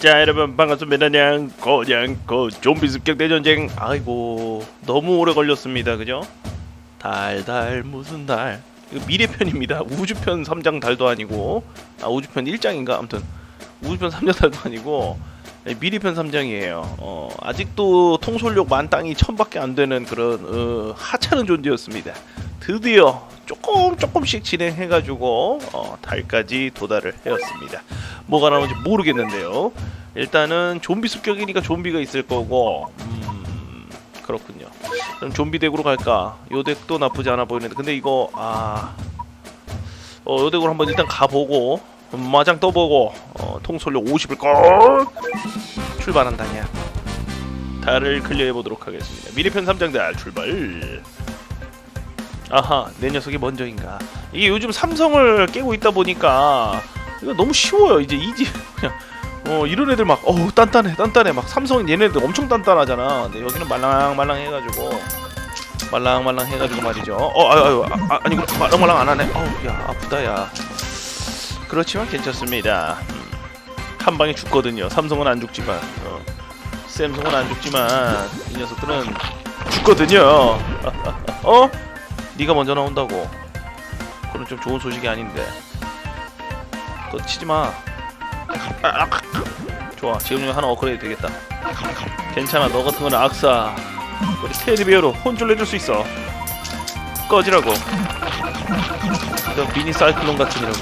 자 여러분 반갑습니다. 냥 고 냥고 좀비 습격 대 전쟁. 아이고 너무 오래 걸렸습니다. 그죠? 달달 무슨 달? 미래편입니다. 우주편 3장 달도 아니고 아 우주편 1장인가? 아무튼 우주편 3장 달도 아니고 네, 미래편 3장이에요. 어, 아직도 통솔력 만땅이 천밖에 안 되는 그런 어, 하찮은 존재였습니다. 드디어 조금 조금씩 진행해가지고 어, 달까지 도달을 해왔습니다 뭐가 나오는지 모르겠는데요. 일단은 좀비 습격이니까 좀비가 있을 거고, 음, 그렇군요. 그럼 좀비 덱으로 갈까? 요 덱도 나쁘지 않아 보이는데, 근데 이거 아, 어, 요 덱으로 한번 일단 가보고 음, 마장 떠보고 어, 통솔력 50을 꼭 출발한다냐. 달을 클리어해 보도록 하겠습니다. 미리편 3장 달 출발. 아하, 내 녀석이 먼저인가? 이게 요즘 삼성을 깨고 있다 보니까 이거 너무 쉬워요. 이제 이지 그냥 어 이런 애들 막 어우 단단해 단단해 막 삼성 얘네들 엄청 단단하잖아. 근데 여기는 말랑말랑 해가지고 말랑말랑 해가지고 말이죠. 어 아유 아유 아, 아, 아니 말랑말랑 안 하네. 어우 야 아프다 야. 그렇지만 괜찮습니다. 음, 한 방에 죽거든요. 삼성은 안 죽지만 어, 샘성은 안 죽지만 이 녀석들은 죽거든요. 어? 네가 먼저 나온다고. 그건 좀 좋은 소식이 아닌데. 그거 치지 마. 좋아. 지금 중 하나 업그레이드 되겠다. 괜찮아. 너 같은 건 악사. 우리 테디베어로 혼쭐 내줄 수 있어. 꺼지라고. 너 미니 사이클론 같은 이라고.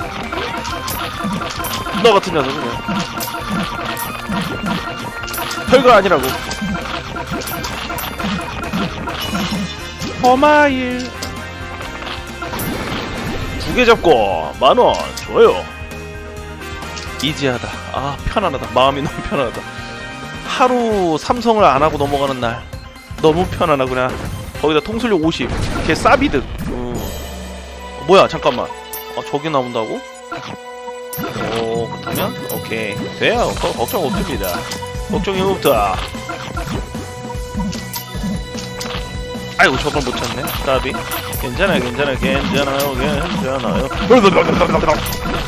너 같은 녀석은 별거 아니라고. 허마일. 두 개 잡고 만 원. 좋아요. 이지하다. 아 편안하다. 마음이 너무 편안하다. 하루 삼성을 안 하고 넘어가는 날 너무 편안하구나. 거기다 통솔력 50. 걔 싸비득. 음. 뭐야 잠깐만. 어 저기 나온다고? 오 그렇다면 오케이 돼요. 거, 걱정 없습니다. 걱정이 없다. 아이고 저걸 못 찾네. 싸비. 괜찮아요 괜찮아요 괜찮아요 괜찮아요.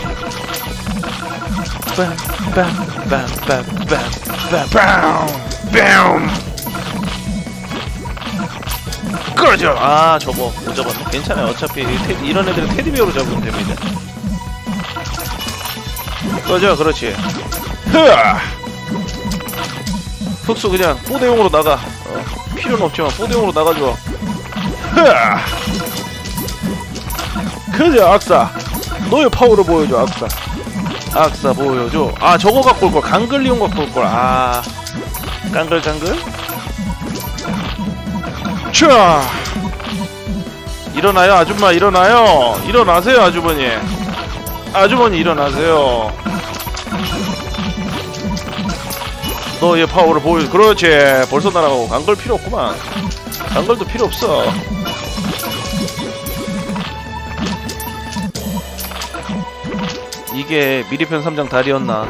그러죠. 아 저거 못 잡았네. 괜찮아요. 어차피 테디, 이런 애들은 테디베어로 잡으면 됩니다. 그러죠. 그렇지. 흐아! 흑수 그냥 포대용으로 나가. 어, 필요는 없지만 포대용으로 나가줘. 흐아! 그죠 악사. 너의 파워를 보여줘 악사. 악사 보여줘. 아 저거 갖고 올 걸. 강글리온 갖고 올 걸. 아 깡글 깡글. 자 일어나요 아줌마 일어나요. 일어나세요 아주머니. 아주머니 일어나세요. 너의 파워를 보여. 그렇지. 벌써 날아가고 강글 필요 없구만. 강글도 필요 없어. 이게 미리편 3장 달이었나?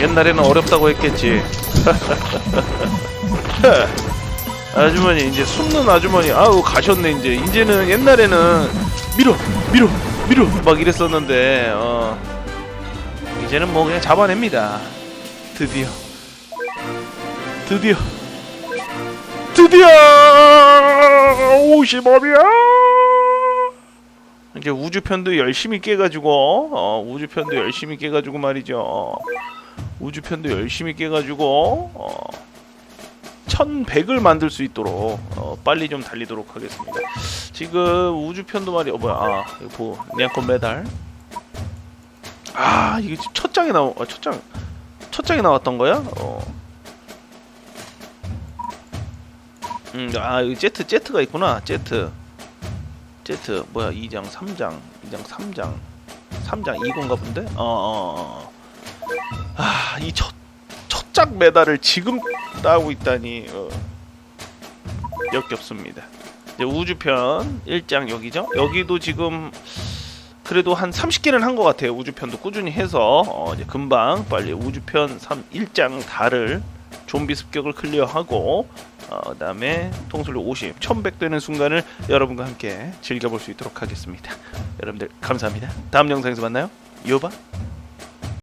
옛날에는 어렵다고 했겠지. 아주머니 이제 숨는 아주머니 아우 가셨네 이제 이제는 옛날에는 밀어 밀어 밀어 막 이랬었는데 어 이제는 뭐 그냥 잡아냅니다. 드디어 드디어 드디어 50업이야. 이제 우주편도 열심히 깨가지고 어, 우주편도 열심히 깨가지고 말이죠. 우주편도 열심히 깨가지고 어, 1100을 만들 수 있도록 어, 빨리 좀 달리도록 하겠습니다. 지금 우주편도 말이 어 뭐야 아 이거 보 냥콘 메달 아 이게 첫 장에 나오 어, 첫장 첫 장에 나왔던 거야? 어. 음, 아, 여기 제트, 제트가 있구나. 제트. 제트 뭐야 2장 3장 2장 3장 3장 이건가 본데? 어어 어 아이 첫 첫장 메달을 지금 따고 있다니 어. 역겹습니다 이제 우주편 1장 여기죠? 여기도 지금 그래도 한 30개는 한 것 같아요 우주편도 꾸준히 해서 어 이제 금방 빨리 우주편 3 1장 달을 좀비 습격을 클리어하고 어, 그다음에 통솔력 50, 1100 되는 순간을 여러분과 함께 즐겨볼 수 있도록 하겠습니다. 여러분들 감사합니다. 다음 영상에서 만나요. 요바.